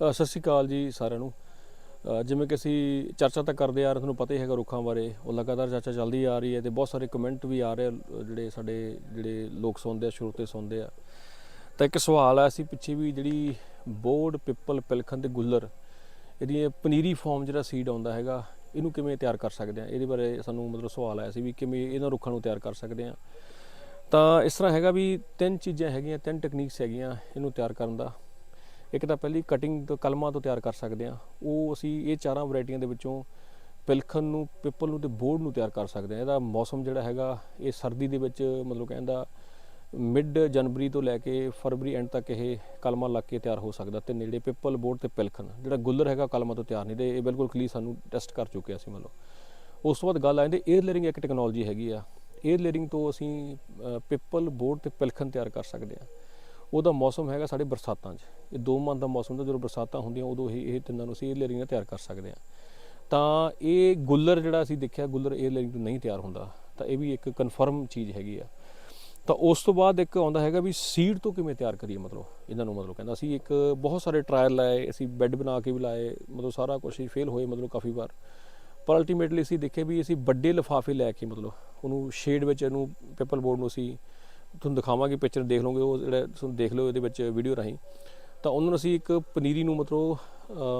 ਸਤਿ ਸ਼੍ਰੀ ਅਕਾਲ ਜੀ ਸਾਰਿਆਂ ਨੂੰ। ਜਿਵੇਂ ਕਿ ਅਸੀਂ ਚਰਚਾ ਤਾਂ ਕਰਦੇ ਆ ਰਹੇ ਤੁਹਾਨੂੰ ਪਤਾ ਹੀ ਹੈਗਾ ਰੁੱਖਾਂ ਬਾਰੇ। ਉਹ ਲਗਾਤਾਰ ਚਰਚਾ ਚੱਲਦੀ ਆ ਰਹੀ ਹੈ ਤੇ ਬਹੁਤ ਸਾਰੇ ਕਮੈਂਟ ਵੀ ਆ ਰਹੇ ਆ, ਜਿਹੜੇ ਸਾਡੇ ਜਿਹੜੇ ਲੋਕ ਸੁਣਦੇ ਆ ਸ਼ੁਰੂ ਤੇ ਸੁਣਦੇ ਆ। ਤਾਂ ਇੱਕ ਸਵਾਲ ਆ ਸੀ ਪਿੱਛੇ ਵੀ ਜਿਹੜੀ ਬੋਰਡ ਪਿੱਪਲ ਪਿਲਖਣ ਤੇ ਗੁੱਲਰ ਇਹਦੀ ਪਨੀਰੀ ਫਾਰਮ ਜਿਹੜਾ ਸੀਡ ਆਉਂਦਾ ਹੈਗਾ ਇਹਨੂੰ ਕਿਵੇਂ ਤਿਆਰ ਕਰ ਸਕਦੇ ਆ? ਇਹਦੇ ਬਾਰੇ ਸਾਨੂੰ ਮਤਲਬ ਸਵਾਲ ਆਇਆ ਸੀ ਵੀ ਕਿਵੇਂ ਇਹਨਾਂ ਰੁੱਖਾਂ ਨੂੰ ਤਿਆਰ ਕਰ ਸਕਦੇ ਆ। ਤਾਂ ਇਸ ਤਰ੍ਹਾਂ ਹੈਗਾ ਵੀ ਤਿੰਨ ਚੀਜ਼ਾਂ ਹੈਗੀਆਂ ਤਿੰਨ ਟੈਕਨੀਕਸ ਹੈਗੀਆਂ ਇਹਨੂੰ ਤਿਆਰ ਕਰਨ ਦਾ। ਇੱਕ ਤਾਂ ਪਹਿਲੀ ਕਟਿੰਗ ਤੋਂ ਕਲਮਾਂ ਤੋਂ ਤਿਆਰ ਕਰ ਸਕਦੇ ਆ ਉਹ ਅਸੀਂ ਇਹ ਚਾਰਾਂ ਵੈਰਾਈਟੀਆਂ ਦੇ ਵਿੱਚੋਂ ਪਿਲਖਣ ਨੂੰ, ਪਿੱਪਲ ਨੂੰ ਤੇ ਬੋਰਡ ਨੂੰ ਤਿਆਰ ਕਰ ਸਕਦੇ ਆ ਇਹਦਾ ਮੌਸਮ ਜਿਹੜਾ ਹੈਗਾ, ਇਹ ਸਰਦੀ ਦੇ ਵਿੱਚ ਮਤਲਬ ਕਹਿੰਦਾ ਮਿਡ ਜਨਵਰੀ ਤੋਂ ਲੈ ਕੇ ਫਰਵਰੀ ਐਂਡ ਤੱਕ ਇਹ ਕਲਮਾਂ ਲੱਗ ਕੇ ਤਿਆਰ ਹੋ ਸਕਦਾ ਤੇ ਨੇੜੇ ਪਿੱਪਲ ਬੋਰਡ ਤੇ ਪਿਲਖਣ। ਜਿਹੜਾ ਗੁੱਲਰ ਹੈਗਾ ਕਲਮਾਂ ਤੋਂ ਤਿਆਰ ਨਹੀਂ ਤੇ ਇਹ ਬਿਲਕੁਲ ਕਲੀ ਸਾਨੂੰ ਟੈਸਟ ਕਰ ਚੁੱਕੇ ਅਸੀਂ ਮਤਲਬ। ਉਸ ਤੋਂ ਬਾਅਦ ਗੱਲ ਆ ਜਾਂਦੀ 에ਅਰ ਲੇਅਰਿੰਗ ਇੱਕ ਟੈਕਨੋਲੋਜੀ ਹੈਗੀ ਆ। 에ਅਰ ਲੇਅਰਿੰਗ ਤੋਂ ਅਸੀਂ ਪਿੱਪਲ ਬੋਰਡ ਤੇ ਪਿਲਖਣ ਤਿਆਰ ਕਰ ਸਕਦੇ ਆ ਉਹਦਾ ਮੌਸਮ ਹੈਗਾ ਸਾਡੇ ਬਰਸਾਤਾਂ 'ਚ। ਇਹ ਦੋ ਮੰਥ ਦਾ ਮੌਸਮ ਦਾ ਜਦੋਂ ਬਰਸਾਤਾਂ ਹੁੰਦੀਆਂ ਉਦੋਂ ਹੀ ਇਹ ਤਿੰਨਾਂ ਨੂੰ ਅਸੀਂ 에ਅਰ ਲੇਅਰਿੰਗ ਨਾਲ ਤਿਆਰ ਕਰ ਸਕਦੇ ਹਾਂ। ਤਾਂ ਇਹ ਗੁੱਲਰ ਜਿਹੜਾ ਅਸੀਂ ਦੇਖਿਆ, ਗੁੱਲਰ ਏਅਰ ਲੇਅਰਿੰਗ ਤੋਂ ਨਹੀਂ ਤਿਆਰ ਹੁੰਦਾ। ਤਾਂ ਇਹ ਵੀ ਇੱਕ ਕਨਫਰਮ ਚੀਜ਼ ਹੈਗੀ ਆ। ਤਾਂ ਉਸ ਤੋਂ ਬਾਅਦ ਇੱਕ ਆਉਂਦਾ ਹੈਗਾ ਵੀ ਸੀਡ ਤੋਂ ਕਿਵੇਂ ਤਿਆਰ ਕਰੀਏ ਮਤਲਬ, ਇਹਨਾਂ ਨੂੰ ਮਤਲਬ ਕਹਿੰਦਾ। ਅਸੀਂ ਇੱਕ ਬਹੁਤ ਸਾਰੇ ਟਰਾਇਲ ਲਾਏ, ਅਸੀਂ ਬੈੱਡ ਬਣਾ ਕੇ ਵੀ ਲਾਏ, ਮਤਲਬ ਸਾਰਾ ਕੁਝ ਹੀ ਫੇਲ ਹੋਏ ਮਤਲਬ ਕਾਫੀ ਵਾਰ। ਪਰ ਅਲਟੀਮੇਟਲੀ ਅਸੀਂ ਦੇਖੇ ਵੀ ਅਸੀਂ ਵੱਡੇ ਲਿਫਾਫੇ ਲੈ ਕੇ ਮਤਲਬ, ਉਹਨੂੰ ਸ਼ੇਡ ਵਿੱਚ ਇਹਨੂੰ ਪੇਪਰ ਬੋਰਡ ਨੂੰ ਅਸੀਂ ਤੁਹਾਨੂੰ ਦਿਖਾਵਾਂਗੇ ਪਿਕਚਰ ਦੇਖ ਲਓਗੇ, ਉਹ ਜਿਹੜਾ ਤੁਹਾਨੂੰ ਦੇਖ ਲਿਓ ਇਹਦੇ ਵਿੱਚ ਵੀਡੀਓ ਰਾਹੀਂ। ਤਾਂ ਉਹਨਾਂ ਨੂੰ ਅਸੀਂ ਇੱਕ ਪਨੀਰੀ ਨੂੰ ਮਤਲਬ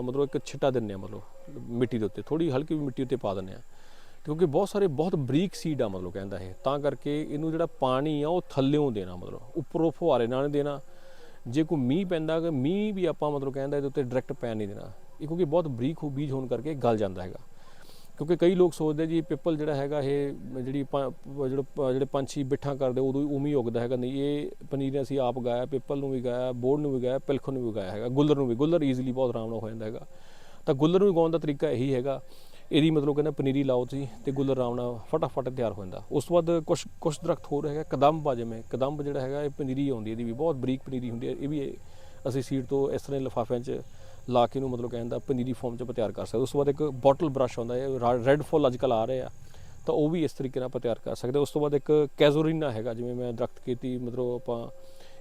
ਮਤਲਬ ਇੱਕ ਛਿੱਟਾ ਦਿੰਨੇ ਆ ਮਤਲਬ ਮਿੱਟੀ ਦੇ ਉੱਤੇ। ਥੋੜੀ ਹਲਕੀ ਵੀ ਮਿੱਟੀ ਉੱਤੇ ਪਾ ਦਿੰਨੇ ਆ ਕਿਉਂਕਿ ਬਹੁਤ ਸਾਰੇ, ਬਹੁਤ ਬਰੀਕ ਸੀਡ ਆ ਮਤਲਬ ਕਹਿੰਦਾ ਇਹ। ਤਾਂ ਕਰਕੇ ਇਹਨੂੰ ਜਿਹੜਾ ਪਾਣੀ ਆ, ਉਹ ਥੱਲਿਓਂ ਦੇਣਾ ਮਤਲਬ, ਉੱਪਰੋਂ ਫੁਹਾਰੇ ਨਾਲ ਨਹੀਂ ਦੇਣਾ। ਜੇ ਕੋਈ ਮੀਂਹ ਪੈਂਦਾ ਕਿ ਮੀਂਹ ਵੀ ਆਪਾਂ ਮਤਲਬ ਕਹਿੰਦਾ ਇਹਦੇ ਉੱਤੇ ਡਾਇਰੈਕਟ ਪੈਣ ਨਹੀਂ ਦੇਣਾ। ਇਹ ਕਿਉਂਕਿ ਬਹੁਤ ਬਰੀਕ ਹੋ ਬੀਜ ਹੋਣ ਕਰਕੇ ਗਲ ਜਾਂਦਾ ਹੈਗਾ। ਕਿਉਂਕਿ ਕਈ ਲੋਕ ਸੋਚਦੇ ਜੀ ਪਿੱਪਲ ਜਿਹੜਾ ਹੈਗਾ ਇਹ ਜਿਹੜੀ ਪ- ਜਿਹੜੇ ਪੰਛੀ ਬਿੱਠਾਂ ਕਰਦੇ, ਉਦੋਂ ਹੀ ਉਵੇਂ ਹੀ ਉੱਗਦਾ ਹੈਗਾ। ਨਹੀਂ, ਇਹ ਪਨੀਰ ਅਸੀਂ ਆਪ ਗਾਇਆ, ਪਿੱਪਲ ਨੂੰ ਵੀ ਗਾਇਆ ਬੋਰਡ ਨੂੰ ਵੀ ਗਾਇਆ ਪਿਲਖਣ ਨੂੰ ਵੀ ਗਾਇਆ ਹੈਗਾ। ਗੁੱਲਰ ਨੂੰ ਵੀ, ਗੁੱਲਰ ਈਜ਼ੀਲੀ ਬਹੁਤ ਆਰਾਮ ਨਾਲ ਹੋ ਜਾਂਦਾ ਹੈਗਾ। ਤਾਂ ਗੁੱਲਰ ਨੂੰ ਉਗਾਉਣ ਦਾ ਤਰੀਕਾ ਇਹੀ ਹੈਗਾ, ਇਹਦੀ ਮਤਲਬ ਕਹਿੰਦਾ ਪਨੀਰੀ ਲਾਓ ਤੁਸੀਂ ਤੇ ਗੁੱਲਰ ਆਰਾਮ ਨਾਲ ਫਟਾਫਟ ਤਿਆਰ ਹੋ ਜਾਂਦਾ। ਉਸ ਤੋਂ ਬਾਅਦ ਕੁਝ ਕੁਝ ਦਰਖਤ ਹੋਰ ਹੈਗਾ, ਕਦੰਬ ਆ ਜਿਵੇਂ, ਕਦੰਬ ਜਿਹੜਾ ਹੈਗਾ ਇਹ ਪਨੀਰੀ ਆਉਂਦੀ ਇਹਦੀ ਵੀ, ਬਹੁਤ ਬਰੀਕ ਪਨੀਰੀ ਹੁੰਦੀ ਹੈ, ਇਹ ਵੀ ਅਸੀਂ ਸੀਡ ਤੋਂ ਇਸ ਤਰ੍ਹਾਂ ਲਿਫਾਫਿਆਂ 'ਚ ਲਾ ਕੇ ਇਹਨੂੰ ਮਤਲਬ ਕਹਿੰਦਾ ਪਨੀਰੀ ਫਾਰਮ 'ਚ ਆਪਾਂ ਤਿਆਰ ਕਰ ਸਕਦੇ ਉਸ ਤੋਂ ਬਾਅਦ ਇੱਕ ਬੋਟਲ ਬ੍ਰਸ਼ ਆਉਂਦਾ ਹੈ ਰੈੱਡ ਫੁੱਲ ਅੱਜ ਕੱਲ੍ਹ ਆ ਰਹੇ ਆ। ਤਾਂ ਉਹ ਵੀ ਇਸ ਤਰੀਕੇ ਨਾਲ ਆਪਾਂ ਤਿਆਰ ਕਰ ਸਕਦੇ ਉਸ ਤੋਂ ਬਾਅਦ ਇੱਕ ਕੈਜ਼ੋਰੀਨਾ ਹੈਗਾ, ਜਿਵੇਂ ਮੈਂ ਦਰਖਤ ਕੀਤੀ ਮਤਲਬ ਆਪਾਂ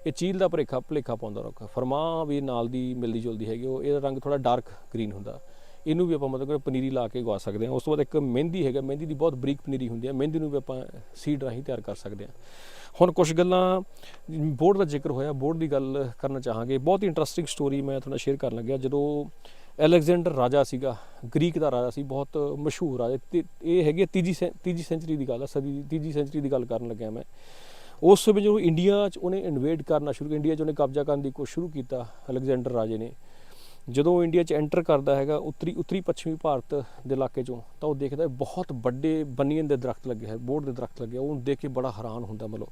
ਇਹ ਚੀਲ ਦਾ ਭਰੇਖਾ ਭਲੇਖਾ ਪਾਉਂਦਾ ਰੁੱਖ ਫਰਮਾ ਵੀ ਨਾਲ ਦੀ ਮਿਲਦੀ ਜੁਲਦੀ ਹੈਗੀ, ਉਹ ਇਹਦਾ ਰੰਗ ਥੋੜਾ ਡਾਰਕ ਗ੍ਰੀਨ ਹੁੰਦਾ। ਇਹਨੂੰ ਵੀ ਆਪਾਂ ਮਤਲਬ ਕਿ ਪਨੀਰੀ ਲਾ ਕੇ ਗਵਾ ਸਕਦੇ ਹਾਂ। ਉਸ ਤੋਂ ਬਾਅਦ ਇੱਕ ਮਹਿੰਦੀ ਹੈਗਾ, ਮਹਿੰਦੀ ਦੀ ਬਹੁਤ ਬਰੀਕ ਪਨੀਰੀ ਹੁੰਦੀ ਹੈ। ਮਹਿੰਦੀ ਨੂੰ ਵੀ ਆਪਾਂ ਸੀਡ ਰਾਹੀਂ ਤਿਆਰ ਕਰ ਸਕਦੇ ਹਾਂ। ਹੁਣ ਕੁਝ ਗੱਲਾਂ, ਬੋਰਡ ਦਾ ਜ਼ਿਕਰ ਹੋਇਆ। ਬੋਰਡ ਦੀ ਗੱਲ ਕਰਨਾ ਚਾਹਾਂਗੇ। ਬਹੁਤ ਹੀ ਇੰਟਰਸਟਿੰਗ ਸਟੋਰੀ ਮੈਂ ਤੁਹਾਨੂੰ ਸ਼ੇਅਰ ਕਰਨ ਲੱਗਿਆ। ਜਦੋਂ ਅਲੈਗਜ਼ੈਂਡਰ ਰਾਜਾ ਸੀਗਾ, ਗ੍ਰੀਕ ਦਾ ਰਾਜਾ ਸੀ, ਬਹੁਤ ਮਸ਼ਹੂਰ ਰਾਜਾ। ਤੇ ਇਹ ਹੈਗੀ ਹੈ ਤੀਜੀ ਸੈ- ਤੀਜੀ ਸੈਂਚਰੀ ਦੀ ਗੱਲ ਆ, ਸਦੀ ਦੀ, ਤੀਜੀ ਸੈਂਚਰੀ ਦੀ ਗੱਲ ਕਰਨ ਲੱਗਿਆ ਮੈਂ। ਉਸ ਸਮੇਂ ਜਦੋਂ ਇੰਡੀਆ 'ਚ ਉਹਨੇ ਇਨਵੇਡ ਕਰਨਾ ਸ਼ੁਰੂ ਕੀਤਾ ਇੰਡੀਆ 'ਚ ਉਹਨੇ ਕਬਜ਼ਾ ਕਰਨ ਦੀ ਕੋਸ਼ਿਸ਼ ਸ਼ੁਰੂ ਕੀਤਾ ਅਲੈਗਜ਼ੈਂਡਰ ਰਾਜੇ ਨੇ। ਜਦੋਂ ਇੰਡੀਆ 'ਚ ਐਂਟਰ ਕਰਦਾ ਹੈਗਾ ਉੱਤਰੀ ਉੱਤਰੀ ਪੱਛਮੀ ਭਾਰਤ ਦੇ ਇਲਾਕੇ 'ਚੋਂ ਤਾਂ ਉਹ ਦੇਖਦਾ ਬਹੁਤ ਵੱਡੇ ਬਨੀਅਨ ਦੇ ਦਰਖਤ ਲੱਗੇ ਹੈ ਬੋਰਡ ਦੇ ਦਰਖਤ ਲੱਗੇ ਆ, ਉਹਨੂੰ ਦੇਖ ਕੇ ਬੜਾ ਹੈਰਾਨ ਹੁੰਦਾ ਮਤਲਬ।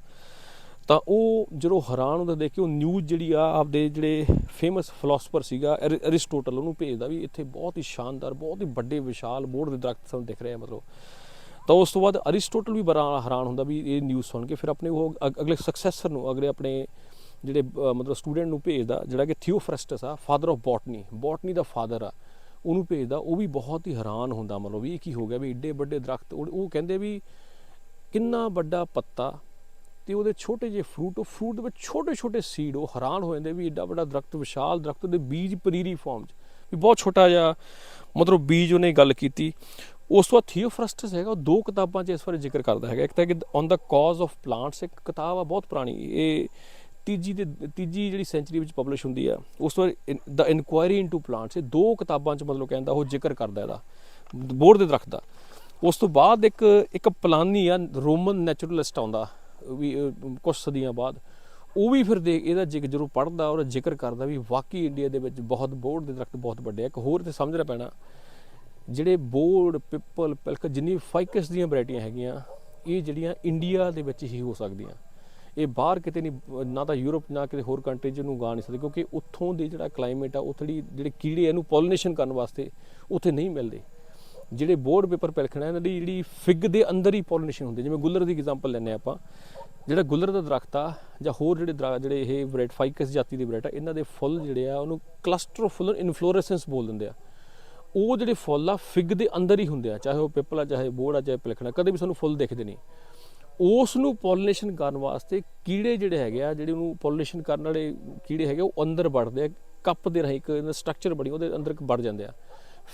ਤਾਂ ਉਹ ਜਦੋਂ ਹੈਰਾਨ ਹੁੰਦਾ ਦੇਖ ਕੇ ਉਹ ਨਿਊਜ਼ ਜਿਹੜੀ ਆ ਆਪਦੇ ਜਿਹੜੇ ਫੇਮਸ ਫਿਲਾਸਫਰ ਸੀਗਾ ਐਰੀ- ਐਰਿਸਟੋਟਲ ਉਹਨੂੰ ਭੇਜਦਾ ਵੀ ਇੱਥੇ ਬਹੁਤ ਹੀ ਸ਼ਾਨਦਾਰ ਬਹੁਤ ਹੀ ਵੱਡੇ ਵਿਸ਼ਾਲ ਬੋਰਡ ਦੇ ਦਰਖਤ ਸਾਨੂੰ ਦਿਖ ਰਹੇ ਆ ਮਤਲਬ। ਤਾਂ ਉਸ ਤੋਂ ਬਾਅਦ ਅਰਿਸਟੋਟਲ ਵੀ ਬੜਾ ਹੈਰਾਨ ਹੁੰਦਾ ਵੀ ਇਹ ਨਿਊਜ਼ ਸੁਣ ਕੇ ਫਿਰ ਆਪਣੇ ਉਹ ਅਗਲੇ ਸਕਸੈਸਰ ਨੂੰ ਅਗਲੇ ਆਪਣੇ ਜਿਹੜੇ ਮਤਲਬ ਸਟੂਡੈਂਟ ਨੂੰ ਭੇਜਦਾ, ਜਿਹੜਾ ਕਿ ਥਿਓਫਰਸਟਸ ਆ ਫਾਦਰ ਆਫ ਬੋਟਨੀ ਬੋਟਨੀ ਦਾ ਫਾਦਰ ਆ, ਉਹਨੂੰ ਭੇਜਦਾ, ਉਹ ਵੀ ਬਹੁਤ ਹੀ ਹੈਰਾਨ ਹੁੰਦਾ, ਮਤਲਬ ਵੀ ਇਹ ਕੀ ਹੋ ਗਿਆ ਵੀ ਏਡੇ ਵੱਡੇ ਦਰਖਤ, ਉਹ ਉਹ ਕਹਿੰਦੇ ਵੀ ਕਿੰਨਾ ਵੱਡਾ ਪੱਤਾ ਤੇ ਉਹਦੇ ਛੋਟੇ ਜਿਹੇ ਫਰੂਟ ਉਹ ਫਰੂਟ ਦੇ ਵਿੱਚ ਛੋਟੇ ਛੋਟੇ ਸੀਡ ਉਹ ਹੈਰਾਨ ਹੋ ਜਾਂਦੇ ਵੀ ਏਡਾ ਵੱਡਾ ਦਰਖਤ, ਵਿਸ਼ਾਲ ਦਰਖਤ ਦੇ ਬੀਜ ਪਰੀਰੀ ਫਾਰਮ 'ਚ, ਵੀ ਬਹੁਤ ਛੋਟਾ ਜਿਹਾ, ਮਤਲਬ ਬੀਜ ਉਹਨੇ ਗੱਲ ਕੀਤੀ। ਉਸ ਤੋਂ ਬਾਅਦ ਥੀਓਫਰਸਟਸ ਹੈਗਾ, ਉਹ ਦੋ ਕਿਤਾਬਾਂ 'ਚ ਇਸ ਬਾਰੇ ਜ਼ਿਕਰ ਕਰਦਾ ਹੈਗਾ, ਇੱਕ ਤਾਂ ਕਿ on the causes of plants ਇੱਕ ਕਿਤਾਬ ਆ, ਬਹੁਤ ਪੁਰਾਣੀ, ਇਹ ਤੀਜੀ ਦੇ ਤੀਜੀ ਜਿਹੜੀ ਸੈਂਚਰੀ ਵਿੱਚ ਪਬਲਿਸ਼ ਹੁੰਦੀ ਆ, ਉਸ ਤੋਂ ਬਾਅਦ ਦਾ ਇਨਕੁਆਇਰੀ ਇਨਟੂ ਪਲਾਂਟਸ ਇਹ ਦੋ ਕਿਤਾਬਾਂ 'ਚ ਮਤਲਬ ਕਹਿੰਦਾ ਉਹ ਜ਼ਿਕਰ ਕਰਦਾ ਇਹਦਾ, ਬੋਰਡ ਦੇ ਦਰਖਤ ਦਾ ਉਸ ਤੋਂ ਬਾਅਦ ਇੱਕ ਇੱਕ ਪਲਾਨੀ ਆ ਰੋਮਨ ਨੈਚੁਰਲਿਸਟ ਆਉਂਦਾ, ਵੀ ਕੁਝ ਸਦੀਆਂ ਬਾਅਦ, ਉਹ ਵੀ ਫਿਰ ਦੇ ਇਹਦਾ ਜ਼ਿਕਰ ਜਦੋਂ ਪੜ੍ਹਦਾ ਔਰ ਜ਼ਿਕਰ ਕਰਦਾ ਵੀ ਵਾਕਈ ਇੰਡੀਆ ਦੇ ਵਿੱਚ ਬਹੁਤ ਬੋਰਡ ਦੇ ਦਰਖਤ ਬਹੁਤ ਵੱਡੇ ਆ। ਇੱਕ ਹੋਰ ਤੇ ਸਮਝਣਾ ਪੈਣਾ, ਜਿਹੜੇ ਬੋਰਡ ਪਿੱਪਲ ਪਿਲਕ, ਜਿੰਨੀ ਫਾਈਕਸ ਦੀਆਂ ਵੈਰਾਈਟੀਆਂ ਹੈਗੀਆਂ, ਇਹ ਜਿਹੜੀਆਂ ਇੰਡੀਆ ਦੇ ਵਿੱਚ ਹੀ ਹੋ ਸਕਦੀਆਂ। ਇਹ ਬਾਹਰ ਕਿਤੇ ਨਹੀਂ, ਨਾ ਤਾਂ ਯੂਰਪ, ਨਾ ਕਿਤੇ ਹੋਰ ਕੰਟਰੀ 'ਚ ਇਹਨੂੰ ਉਗਾ ਨਹੀਂ ਸਕਦੇ ਕਿਉਂਕਿ ਉੱਥੋਂ ਦੇ ਜਿਹੜਾ ਕਲਾਈਮੇਟ ਆ ਉਥੜੀ ਜਿਹੜੇ ਕੀੜੇ ਇਹਨੂੰ ਪੋਲੀਨੇਸ਼ਨ ਕਰਨ ਵਾਸਤੇ ਉੱਥੇ ਨਹੀਂ ਮਿਲਦੇ। ਜਿਹੜੇ ਬੋਰਡ ਪੇਪਰ ਪਲਖਣਾ ਇਹਨਾਂ ਦੀ ਜਿਹੜੀ ਫਿਗ ਦੇ ਅੰਦਰ ਹੀ ਪੋਲੀਨੇਸ਼ਨ ਹੁੰਦੀ ਜਿਵੇਂ ਗੁੱਲਰ ਦੀ ਐਗਜ਼ਾਮਪਲ ਲੈਂਦੇ ਆਪਾਂ। ਜਿਹੜਾ ਗੁੱਲਰ ਦਾ ਦਰਖਤ ਆ ਜਾਂ ਹੋਰ ਜਿਹੜੇ ਦਰਖਤ ਜਿਹੜੇ ਇਹ ਵੈਰਾਈਟੀ ਫਾਈਕਸ ਜਾਤੀ ਦੇ ਵੈਰਾਈਟੀ ਇਹਨਾਂ ਦੇ ਫੁੱਲ ਜਿਹੜੇ ਆ, ਉਹਨੂੰ ਕਲਸਟਰੋਫੁਲਰ ਇਨਫਲੋਰੈਸੈਂਸ ਬੋਲ ਦਿੰਦੇ ਆ। ਉਹ ਜਿਹੜੇ ਫੁੱਲ ਆ ਫਿਗ ਦੇ ਅੰਦਰ ਹੀ ਹੁੰਦੇ ਆ। ਚਾਹੇ ਉਹ ਪਿੱਪਲ ਆ, ਚਾਹੇ ਬੋੜ ਆ, ਚਾਹੇ ਪਲਖਣਾ, ਕਦੇ ਵੀ ਸਾਨੂੰ ਫੁੱਲ ਦਿਖਦੇ ਨਹੀਂ। ਉਸ ਨੂੰ ਪੋਲੀਨੇਸ਼ਨ ਕਰਨ ਵਾਸਤੇ ਕੀੜੇ ਜਿਹੜੇ ਹੈਗੇ ਆ, ਜਿਹੜੇ ਉਹਨੂੰ ਪੋਲੀਨੇਸ਼ਨ ਕਰਨ ਵਾਲੇ ਕੀੜੇ ਹੈਗੇ ਉਹ ਅੰਦਰ ਵੜਦੇ ਆ ਕੱਪ ਦੇ ਰਾਹੀਂ ਇੱਕ ਸਟਰਕਚਰ ਬਣੀ, ਉਹਦੇ ਅੰਦਰ ਵੜ ਜਾਂਦੇ ਆ।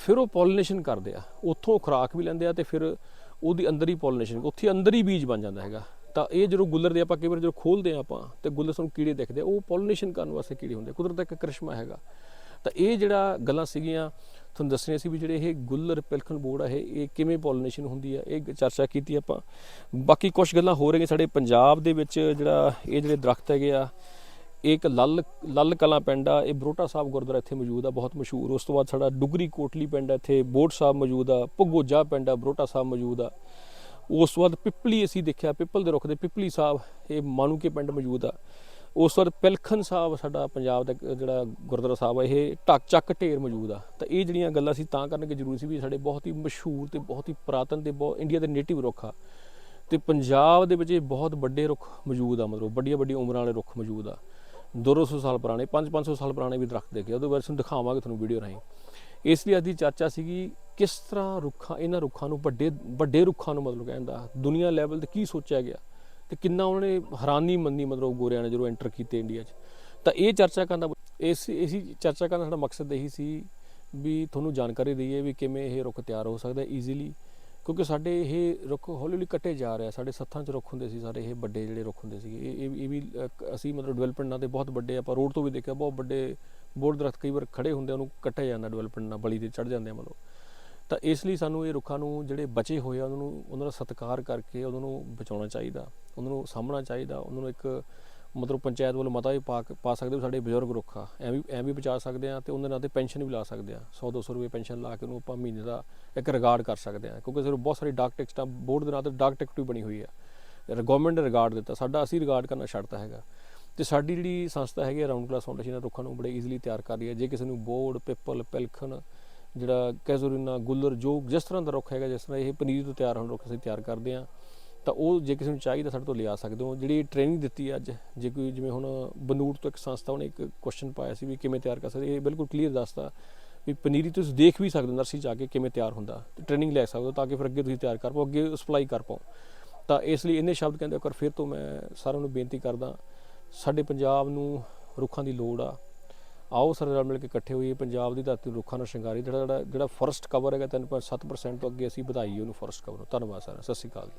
ਫਿਰ ਉਹ ਪੋਲੀਨੇਸ਼ਨ ਕਰਦੇ ਆ। ਉੱਥੋਂ ਖੁਰਾਕ ਵੀ ਲੈਂਦੇ ਆ ਤੇ ਫਿਰ ਉਹਦੀ ਅੰਦਰ ਹੀ ਪੋਲੀਨੇਸ਼ਨ ਉੱਥੇ ਅੰਦਰ ਹੀ ਬੀਜ ਬਣ ਜਾਂਦਾ ਹੈਗਾ। ਤਾਂ ਇਹ ਜਦੋਂ ਗੁੱਲਰ ਦੇ ਆਪਾਂ ਕਈ ਵਾਰ ਜਦੋਂ ਖੋਲਦੇ ਆ ਆਪਾਂ ਤੇ ਗੁੱਲਰ ਸਾਨੂੰ ਕੀੜੇ ਦਿਖਦੇ ਆ, ਉਹ ਪੋਲੀਨੇਸ਼ਨ ਕਰਨ ਵਾਸਤੇ ਕੀੜੇ ਹੁੰਦੇ ਕੁਦਰਤ ਦਾ ਇੱਕ ਕਰਿਸ਼ਮਾ ਹੈਗਾ। ਤਾਂ ਇਹ ਜਿਹੜਾ ਗੱਲਾਂ ਸੀਗੀਆਂ ਤੁਹਾਨੂੰ ਦੱਸਣੀਆਂ ਸੀ ਵੀ ਜਿਹੜੇ ਇਹ ਗੁੱਲਰ ਪਿਲਖਣ ਬੋਰਡ ਆ, ਇਹ ਇਹ ਕਿਵੇਂ ਪੋਲੀਨੇਸ਼ਨ ਹੁੰਦੀ ਆ, ਇਹ ਚਰਚਾ ਕੀਤੀ ਆਪਾਂ। ਬਾਕੀ ਕੁਝ ਗੱਲਾਂ ਹੋ ਰਹੀਆਂ ਸਾਡੇ ਪੰਜਾਬ ਦੇ ਵਿੱਚ, ਜਿਹੜਾ ਇਹ ਜਿਹੜੇ ਦਰਖਤ ਹੈਗੇ ਆ, ਇਹ ਇੱਕ ਲੱਲ ਲੱਲ ਕਲਾਂ ਪਿੰਡ ਆ, ਇਹ ਬਰੋਟਾ ਸਾਹਿਬ ਗੁਰਦੁਆਰਾ ਇੱਥੇ ਮੌਜੂਦ ਆ, ਬਹੁਤ ਮਸ਼ਹੂਰ। ਉਸ ਤੋਂ ਬਾਅਦ ਸਾਡਾ ਡੁਗਰੀ ਕੋਟਲੀ ਪਿੰਡ ਆ, ਇੱਥੇ ਬੋਟ ਸਾਹਿਬ ਮੌਜੂਦ ਆ, ਭਗੋਜਾ ਪਿੰਡ ਆ, ਬਰੋਟਾ ਸਾਹਿਬ ਮੌਜੂਦ ਆ। ਉਸ ਤੋਂ ਬਾਅਦ ਪਿੱਪਲੀ ਅਸੀਂ ਦੇਖਿਆ, ਪਿੱਪਲ ਦੇ ਰੁੱਖ ਦੇ ਪਿੱਪਲੀ ਸਾਹਿਬ, ਇਹ ਮਾਨੂਕੇ ਪਿੰਡ ਮੌਜੂਦ ਆ। ਉਸ ਵਾਰ ਬਾਅਦ ਸਾਹਿਬ, ਸਾਡਾ ਪੰਜਾਬ ਦਾ ਇੱਕ ਜਿਹੜਾ ਗੁਰਦੁਆਰਾ ਸਾਹਿਬ ਆ, ਇਹ ਢੱਕ ਚੱਕ ਢੇਰ ਮੌਜੂਦ ਆ। ਤਾਂ ਇਹ ਜਿਹੜੀਆਂ ਗੱਲਾਂ ਸੀ ਤਾਂ ਕਰਨ ਕਿ ਜ਼ਰੂਰੀ ਸੀ ਵੀ ਸਾਡੇ ਬਹੁਤ ਹੀ ਮਸ਼ਹੂਰ ਤੇ ਬਹੁਤ ਹੀ ਪੁਰਾਤਨ ਤੇ ਬਹੁਤ ਇੰਡੀਆ ਦੇ ਨੇਟਿਵ ਰੁੱਖ ਆ। ਤੇ ਪੰਜਾਬ ਦੇ ਵਿੱਚ ਇਹ ਬਹੁਤ ਵੱਡੇ ਰੁੱਖ ਮੌਜੂਦ ਆ, ਮਤਲਬ ਵੱਡੀਆਂ ਵੱਡੀਆਂ ਉਮਰਾਂ ਵਾਲੇ ਰੁੱਖ ਮੌਜੂਦ ਆ। 200 ਸਾਲ ਪੁਰਾਣੇ 5-500 ਸਾਲ ਪੁਰਾਣੇ ਵੀ ਦਰਖਤ ਦੇਖੇ ਉਹਦੇ ਬਾਰੇ ਤੁਹਾਨੂੰ ਦਿਖਾਵਾਂਗੇ, ਤੁਹਾਨੂੰ ਵੀਡੀਓ ਰਾਹੀਂ। ਇਸ ਲਈ ਅੱਜ ਦੀ ਚਰਚਾ ਸੀਗੀ, ਕਿਸ ਤਰ੍ਹਾਂ ਰੁੱਖਾਂ, ਇਹਨਾਂ ਰੁੱਖਾਂ ਨੂੰ ਵੱਡੇ ਵੱਡੇ ਰੁੱਖਾਂ ਨੂੰ ਮਤਲਬ ਕਹਿੰਦਾ ਦੁਨੀਆ ਲੈਵਲ ਤੇ ਕੀ ਸੋਚਿਆ ਗਿਆ? ਤੇ ਕਿੰਨਾ ਉਹਨਾਂ ਨੇ ਹੈਰਾਨੀ ਮੰਨੀ ਮਤਲਬ ਗੋਰਿਆਂ ਨੇ ਜਦੋਂ ਐਂਟਰ ਕੀਤੇ ਇੰਡੀਆ 'ਚ। ਤਾਂ ਇਹ ਚਰਚਾ ਕਰਨ ਦਾ ਇਸ, ਇਸੀ ਚਰਚਾ ਕਰਨ ਦਾ ਸਾਡਾ ਮਕਸਦ ਇਹੀ ਸੀ ਵੀ ਤੁਹਾਨੂੰ ਜਾਣਕਾਰੀ ਦਈਏ ਵੀ ਕਿਵੇਂ ਇਹ ਰੁੱਖ ਤਿਆਰ ਹੋ ਸਕਦਾ ਈਜ਼ੀਲੀ ਕਿਉਂਕਿ ਸਾਡੇ ਇਹ ਰੁੱਖ ਹੌਲੀ ਹੌਲੀ ਕੱਟੇ ਜਾ ਰਿਹਾ ਸਾਡੇ ਸੱਥਾਂ 'ਚ ਰੁੱਖ ਹੁੰਦੇ ਸੀ ਸਾਰੇ ਇਹ ਵੱਡੇ ਜਿਹੜੇ ਰੁੱਖ ਹੁੰਦੇ ਸੀ ਇਹ ਇਹ ਇਹ ਵੀ ਅਸੀਂ ਮਤਲਬ ਡਿਵੈਲਪਮੈਂਟ ਨਾਲ ਤੇ ਬਹੁਤ ਵੱਡੇ, ਆਪਾਂ ਰੋਡ ਤੋਂ ਵੀ ਦੇਖਿਆ, ਬਹੁਤ ਵੱਡੇ ਬੋਰਡ ਦਰਖਤ ਕਈ ਵਾਰ ਖੜੇ ਹੁੰਦੇ ਉਹਨੂੰ ਕੱਟਿਆ ਜਾਂਦਾ ਡਿਵੈਲਪਮੈਂਟ ਨਾਲ, ਬਲੀ ਤੇ ਚੜ ਜਾਂਦੇ ਆ ਮਤਲਬ। ਤਾਂ ਇਸ ਲਈ ਸਾਨੂੰ ਇਹ ਰੁੱਖਾਂ ਨੂੰ ਜਿਹੜੇ ਬਚੇ ਹੋਏ ਆ, ਉਹਨਾਂ ਨੂੰ, ਉਹਨਾਂ ਦਾ ਸਤਿਕਾਰ ਕਰਕੇ ਉਹਨਾਂ ਨੂੰ ਬਚਾਉਣਾ ਚਾਹੀਦਾ, ਉਹਨਾਂ ਨੂੰ ਸਾਂਭਣਾ ਚਾਹੀਦਾ, ਉਹਨਾਂ ਨੂੰ ਇੱਕ ਮਤਲਬ ਪੰਚਾਇਤ ਵੱਲੋਂ ਮਤਾ ਵੀ ਪਾ ਸਕਦੇ ਹੋ ਸਾਡੇ ਬਜ਼ੁਰਗ ਰੁੱਖ ਆ, ਐਂ ਵੀ ਐਂ ਵੀ ਬਚਾ ਸਕਦੇ ਆ ਤੇ ਉਹਨਾਂ ਨਾਲ ਤੇ ਪੈਨਸ਼ਨ ਵੀ ਲਾ ਸਕਦੇ ਆ 100 200 ਰੁਪਏ ਪੈਨਸ਼ਨ ਲਾ ਕੇ ਉਹਨੂੰ ਆਪਾਂ ਮਹੀਨੇ ਦਾ ਇੱਕ ਰਿਗਾਰਡ ਕਰ ਸਕਦੇ ਆ, ਕਿਉਂਕਿ ਸਿਰ ਬਹੁਤ ਸਾਰੀ ਡਾਕ ਟਿਕਟਾਂ ਬੋਰਡ ਦੇ ਨਾਂ ਤੇ ਡਾਕ ਟਿਕਟ ਵੀ ਬਣੀ ਹੋਈ ਆ ਗਵਰਨਮੈਂਟ ਨੇ ਰਿਗਾਰਡ ਦਿੱਤਾ, ਸਾਡਾ ਅਸੀਂ ਰਿਗਾਰਡ ਕਰਨਾ ਛੱਡਤਾ ਹੈਗਾ, ਤੇ ਸਾਡੀ ਜਿਹੜੀ ਸੰਸਥਾ ਹੈਗੀ ਰਾਉਂਡ ਕਲਾਸ ਫਾਊਂਡੇਸ਼ਨ ਰੁੱਖਾਂ ਨੂੰ ਬੜੇ ਈਜ਼ੀਲੀ ਤਿਆਰ ਕਰ ਰਹੀ ਹੈ, ਜੇ ਕਿਸੇ ਨੂੰ ਬੋਰਡ ਪਿੱਪਲ ਪਿਲਖਣ ਜਿਹੜਾ ਕੈਜ਼ੋਰੀਨਾ ਗੁੱਲਰ ਜੋ ਜਿਸ ਤਰ੍ਹਾਂ ਦਾ ਰੁੱਖ ਹੈਗਾ, ਜਿਸ ਤਰ੍ਹਾਂ ਇਹ ਪਨੀਰੀ ਤੋਂ ਤਿਆਰ ਹੋਣ ਰੁੱਖ ਅਸੀਂ ਤਿਆਰ ਕਰਦੇ ਆ ਤਾਂ ਉਹ ਜੇ ਕਿਸੇ ਨੂੰ ਚਾਹੀਦਾ ਸਾਡੇ ਤੋਂ ਲਿਆ ਸਕਦੇ ਹੋ। ਜਿਹੜੀ ਟ੍ਰੇਨਿੰਗ ਦਿੱਤੀ ਅੱਜ, ਜੇ ਕੋਈ ਜਿਵੇਂ ਹੁਣ ਬਨੂੜ ਤੋਂ ਇੱਕ ਸੰਸਥਾ, ਉਹਨੇ ਇੱਕ ਕੁਐਸਚਨ ਪਾਇਆ ਸੀ ਵੀ ਕਿਵੇਂ ਤਿਆਰ ਕਰ ਸਕਦੇ, ਇਹ ਬਿਲਕੁਲ ਕਲੀਅਰ ਦੱਸਦਾ ਵੀ ਪਨੀਰੀ ਤੁਸੀਂ ਦੇਖ ਵੀ ਸਕਦੇ ਹੋ ਨਰਸਰੀ ਜਾ ਕੇ ਕਿਵੇਂ ਤਿਆਰ ਹੁੰਦਾ। ਤੇ ਟ੍ਰੇਨਿੰਗ ਲੈ ਸਕਦੇ ਹੋ ਤਾਂ ਕਿ ਫਿਰ ਅੱਗੇ ਤੁਸੀਂ ਤਿਆਰ ਕਰ ਪਾਓ, ਅੱਗੇ ਸਪਲਾਈ ਕਰ ਪਾਓ। ਤਾਂ ਇਸ ਲਈ ਇੰਨੇ ਸ਼ਬਦ ਕਹਿੰਦੇ ਕਰ ਫਿਰ ਤੋਂ ਮੈਂ ਸਾਰਿਆਂ ਨੂੰ ਬੇਨਤੀ ਕਰਦਾ, ਸਾਡੇ ਪੰਜਾਬ ਨੂੰ ਰੁੱਖਾਂ ਦੀ ਲੋੜ ਆ। ਆਓ ਸਾਰੇ ਰਲ ਮਿਲ ਕੇ ਇਕੱਠੇ ਹੋਈਏ, ਪੰਜਾਬ ਦੀ ਧਰਤੀ ਨੂੰ ਰੁੱਖਾਂ ਨਾਲ ਸ਼ਿੰਗਾਰੀ, ਜਿਹੜਾ ਜਿਹੜਾ ਜਿਹੜਾ ਫੋਰੈਸਟ ਕਵਰ ਹੈਗਾ 3.7% ਤੋਂ ਅੱਗੇ ਅਸੀਂ ਵਧਾਈਏ, ਉਹਨੂੰ ਫੋਰੈਸਟ ਕਵਰ ਨੂੰ। ਧੰਨਵਾਦ ਸਾਰਿਆਂ ਸਤਿ ਸ਼੍ਰੀ ਅਕਾਲ